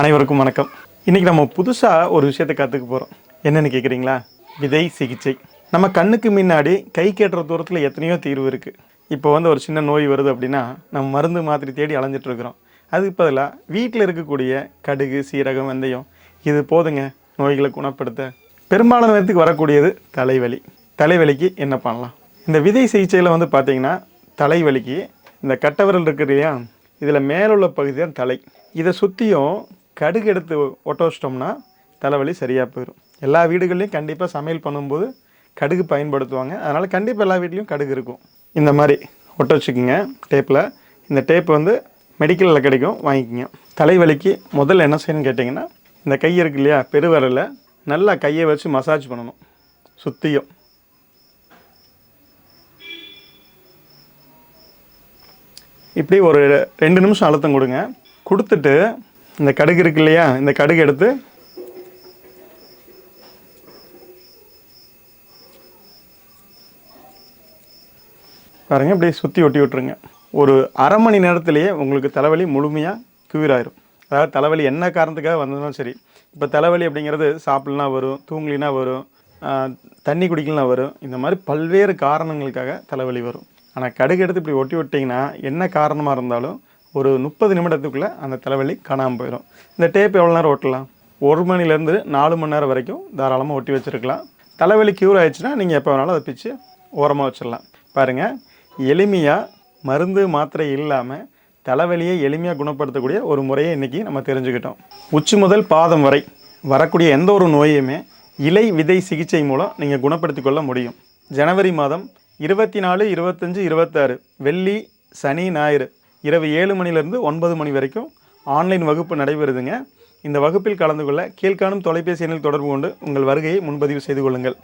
அனைவருக்கும் வணக்கம். இன்றைக்கி நம்ம புதுசாக ஒரு விஷயத்தை கற்றுக்க போகிறோம் என்னென்னு கேட்குறீங்களா விதை சிகிச்சை. நம்ம கண்ணுக்கு முன்னாடி கை கேட்டுற தூரத்தில் எத்தனையோ தீர்வு இருக்குது இப்போ வந்து ஒரு சின்ன நோய் வருது அப்படின்னா நம்ம மருந்து மாத்திரை தேடி அலைஞ்சிட்ருக்குறோம் அதுக்கு பதிலாக வீட்டில் இருக்கக்கூடிய கடுகு சீரகம் வெந்தயம் இது போதுங்க. நோய்களை குணப்படுத்த. பெரும்பாலான நேரத்துக்கு வரக்கூடியது தலைவலி. தலைவலிக்கு என்ன பண்ணலாம்? இந்த விதை சிகிச்சையில் வந்து பார்த்திங்கன்னா தலைவலிக்கு இந்த கட்டவரல் இருக்கு இல்லையா? இதில் மேலுள்ள பகுதி தான் தலை. இதை சுற்றியும் கடுகு எடுத்து ஒட்ட வச்சிட்டோம்னா தலைவலி சரியாக போயிடும் எல்லா வீடுகள்லையும் கண்டிப்பாக சமையல் பண்ணும்போது கடுகு பயன்படுத்துவாங்க. அதனால் கண்டிப்பாக எல்லா வீட்லேயும் கடுகு இருக்கும். இந்த மாதிரி ஒட்ட வச்சுக்கோங்க டேப்பில் இந்த டேப் வந்து மெடிக்கலில் கிடைக்கும். வாங்கிக்கோங்க. தலைவலிக்கு முதல்ல என்ன செய்யணும்னு கேட்டிங்கன்னா இந்த கை இருக்கு இல்லையா பெருவரில் நல்லா கையை வச்சு மசாஜ் பண்ணணும். சுற்றியும் இப்படி ஒரு ரெண்டு நிமிஷம் அழுத்தம் கொடுங்க. கொடுத்துட்டு இந்த கடுகு இருக்கு இல்லையா? இந்த கடுகு எடுத்து பாருங்க அப்படியே சுற்றி ஒட்டி விட்டுருங்க. ஒரு அரை மணி நேரத்துலேயே உங்களுக்கு தலைவலி முழுமையாக கியூர் ஆயிரும். அதாவது தலைவலி என்ன காரணத்துக்காக வந்ததும் சரி. இப்போ தலைவலி அப்படிங்கிறது சாப்பிடலாம் வரும் தூங்கலினா வரும் தண்ணி குடிக்கலாம் வரும். இந்த மாதிரி பல்வேறு காரணங்களுக்காக தலைவலி வரும். ஆனால் கடுகு எடுத்து இப்படி ஒட்டி விட்டிங்கன்னா என்ன காரணமாக இருந்தாலும் ஒரு முப்பது நிமிடத்துக்குள்ளே அந்த தலைவலி காணாமல் போயிடும். இந்த டேப் எவ்வளோ நேரம் ஒட்டலாம் ஒரு மணிலேருந்து நாலு மணி நேரம் வரைக்கும் தாராளமாக ஒட்டி வச்சுருக்கலாம். தலைவலி க்யூர் ஆயிடுச்சுன்னா நீங்கள் எப்போ வேணாலும் அதை பிச்சு ஓரமாக வச்சிடலாம். பாருங்கள் எளிமையாக மருந்து மாத்திரை இல்லாமல் தலைவலியை எளிமையாக குணப்படுத்தக்கூடிய ஒரு முறையை இன்றைக்கி நம்ம தெரிஞ்சுக்கிட்டோம். உச்சி முதல் பாதம் வரை வரக்கூடிய எந்த ஒரு நோயுமே இலை விதை சிகிச்சை மூலம் நீங்கள் குணப்படுத்தி கொள்ள முடியும். ஜனவரி மாதம் இருபத்தி நாலு இருபத்தஞ்சு இருபத்தாறு வெள்ளி சனி ஞாயிறு இரவு ஏழு மணிலேருந்து ஒன்பது மணி வரைக்கும் ஆன்லைன் வகுப்பு நடைபெறுதுங்க. இந்த வகுப்பில் கலந்து கொள்ள கீழ்காணும் தொலைபேசி எண்ணில் தொடர்பு கொண்டு உங்கள் வருகையை முன்பதிவு செய்து கொள்ளுங்கள்.